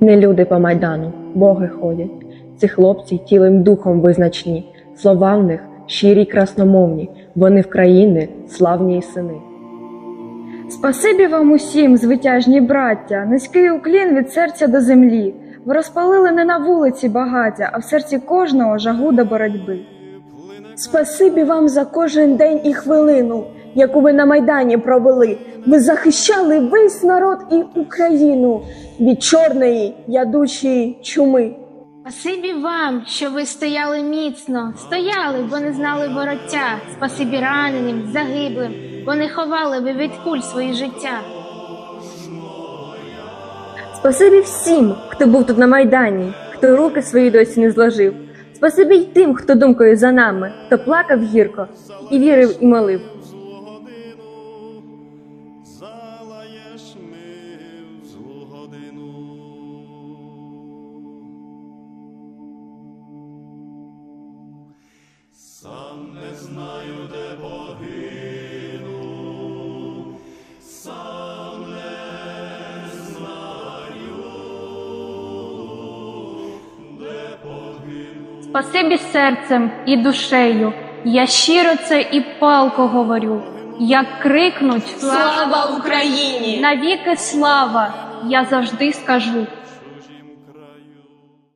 Не люди по майдану, боги ходять. Ці хлопці тілим духом визначні, слова в них щирі й красномовні, вони в країни славні й сини. Спасибі вам усім, звитяжні браття, низький уклін від серця до землі. Ви розпалили не на вулиці багаття, а в серці кожного жагу до боротьби. Спасибі вам за кожен день і хвилину, яку ви на Майдані провели. Ви захищали весь народ і Україну від чорної ядучої чуми. Спасибі вам, що ви стояли міцно, стояли, бо не знали вороття. Спасибі раненим, загиблим, бо не ховали ви від куль свої життя. Спасибі всім, хто був тут на Майдані, хто руки свої досі не зложив. Спасибі й тим, хто думкою за нами, хто плакав гірко і вірив і молив. Сам не знаю, де погину, сам не знаю, де погину. Спасибі серцем і душею, я щиро це і палко говорю. Як крикнуть Слава Україні! навіки слава, я завжди скажу.